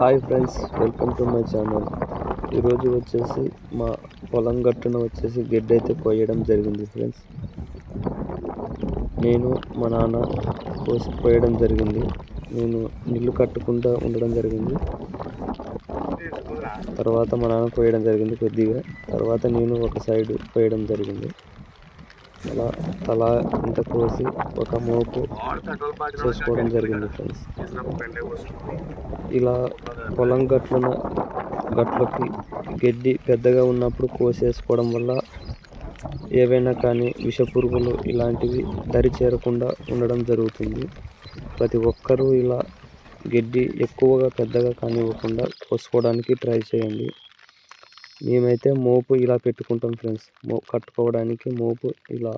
Hi friends welcome to my channel ఈరోజు వచ్చేసి మా పొలం గట్టున వచ్చేసి గడ్డి అయితే కోయడం జరిగింది ఫ్రెండ్స్ నేను మా నాన్న కోసి కోయడం జరిగింది. నేను నీళ్ళు కట్టుకుంటూ ఉండడం జరిగింది. తర్వాత మా నాన్న కోయడం జరిగింది కొద్దిగా. తర్వాత నేను ఒక సైడ్ కోయడం జరిగింది. అలా తల ఇంత కోసి ఒక మోపు చేసుకోవడం జరిగింది ఫ్రెండ్స్ ఇలా పొలం గట్లున గట్లకి గడ్డి పెద్దగా ఉన్నప్పుడు కోసేసుకోవడం వల్ల ఏవైనా కానీ విష పురుగులు ఇలాంటివి దరి చేరకుండా ఉండడం జరుగుతుంది. ప్రతి ఒక్కరూ ఇలా గడ్డి ఎక్కువగా పెద్దగా కానివ్వకుండా కోసుకోవడానికి ట్రై చేయండి. మేమైతే మోపు ఇలా పెట్టుకుంటాం ఫ్రెండ్స్. మో కట్టుకోవడానికి మోపు ఇలా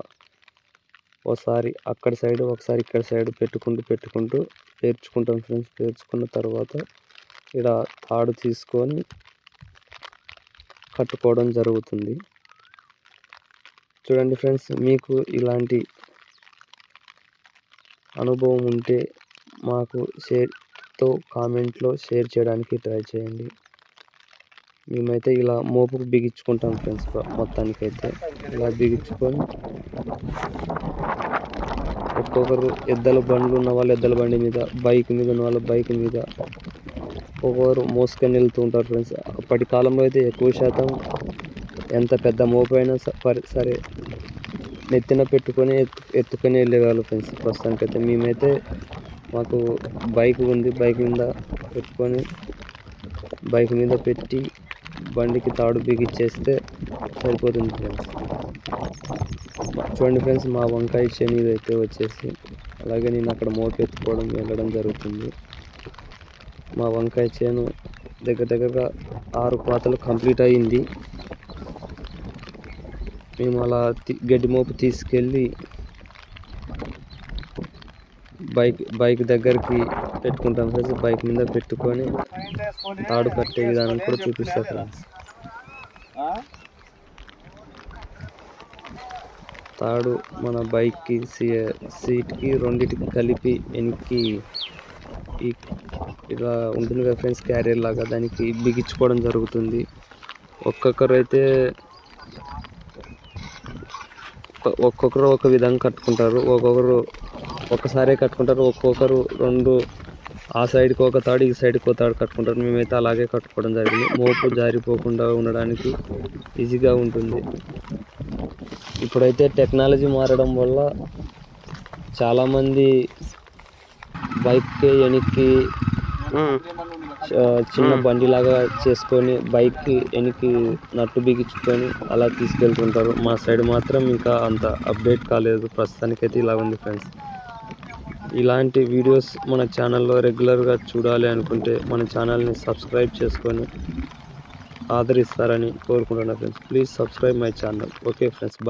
ఒకసారి అక్కడ సైడ్ ఒకసారి ఇక్కడ సైడ్ పెట్టుకుంటూ పెట్టుకుంటూ పేర్చుకుంటాం ఫ్రెండ్స్. పేర్చుకున్న తర్వాత ఇలా తాడు తీసుకొని కట్టుకోవడం జరుగుతుంది. చూడండి ఫ్రెండ్స్ మీకు ఇలాంటి అనుభవం ఉంటే మాకు షేర్తో కామెంట్లో షేర్ చేయడానికి ట్రై చేయండి. మేమైతే ఇలా మోపుకు బిగించుకుంటాం ఫ్రెండ్స్ మొత్తానికైతే. ఇలా బిగించుకొని ఒక్కొక్కరు ఎద్దల బండ్లు ఉన్న వాళ్ళు ఎద్దల బండి మీద బైక్ మీద ఉన్న వాళ్ళు బైక్ మీద ఒక్కొక్కరు మోసుకొని వెళ్తూ ఉంటారు ఫ్రెండ్స్. అప్పటి కాలంలో అయితే ఎక్కువ శాతం ఎంత పెద్ద మోపు అయినా సరే నెత్తిన పెట్టుకొని ఎత్తుకొని వెళ్ళేవాళ్ళు ఫ్రెండ్స్. ప్రస్తుతానికైతే మేమైతే మాకు బైక్ ఉంది బైక్ మీద పెట్టుకొని బైక్ మీద పెట్టి బండికి తాడు బిగిచ్చేస్తే సరిపోతుంది ఫ్రెండ్స్ చూడండి ఫ్రెండ్స్ మా వంకాయ చేను అయితే వచ్చేసి అలాగే నేను అక్కడ మోపు ఎత్తుకోవడం వెళ్ళడం జరుగుతుంది. మా వంకాయ చేను దగ్గర దగ్గరగా ఆరు కోతలు కంప్లీట్ అయ్యింది మేము అలా గడ్డి మోపు తీసుకెళ్ళి బైక్ బైక్ దగ్గరికి పెట్టుకుంటాం ఫ్రెండ్స్ బైక్ మీద పెట్టుకొని తాడు కట్టే విధానం కూడా చూపిస్తా ఫ్రెండ్స్ తాడు మన బైక్కి సీట్కి రెండింటికి కలిపి వెనక్కి ఇలా ఉంటుంది కదా ఫ్రెండ్స్ క్యారియర్ లాగా దానికి బిగించుకోవడం జరుగుతుంది. ఒక్కొక్కరు అయితే ఒక్కొక్కరు ఒక విధంగా కట్టుకుంటారు ఒక్కొక్కరు ఒక్కసారే కట్టుకుంటారు ఒక్కొక్కరు రెండు ఆ సైడ్కి ఒక తాడు ఈ సైడ్కి ఒక తాడు కట్టుకుంటారు. మేమైతే అలాగే కట్టుకోవడం జరిగింది. మోపు జారిపోకుండా ఉండడానికి ఈజీగా ఉంటుంది. ఇప్పుడైతే టెక్నాలజీ మారడం వల్ల చాలామంది బైక్కి వెనక్కి చిన్న బండిలాగా చేసుకొని బైక్కి వెనక్కి నట్టు బిగించుకొని అలా తీసుకెళ్తుంటారు. మా సైడ్ మాత్రం ఇంకా అంత అప్డేట్ కాలేదు. ప్రస్తుతానికైతే ఇలా ఉంది ఫ్రెండ్స్ ఇలాంటి వీడియోస్ మన ఛానల్లో రెగ్యులర్గా చూడాలి అనుకుంటే మన ఛానల్ని సబ్స్క్రైబ్ చేసుకొని ఆదరిస్తారని కోరుకుంటున్నాను friends. Please subscribe my channel. Okay friends bye.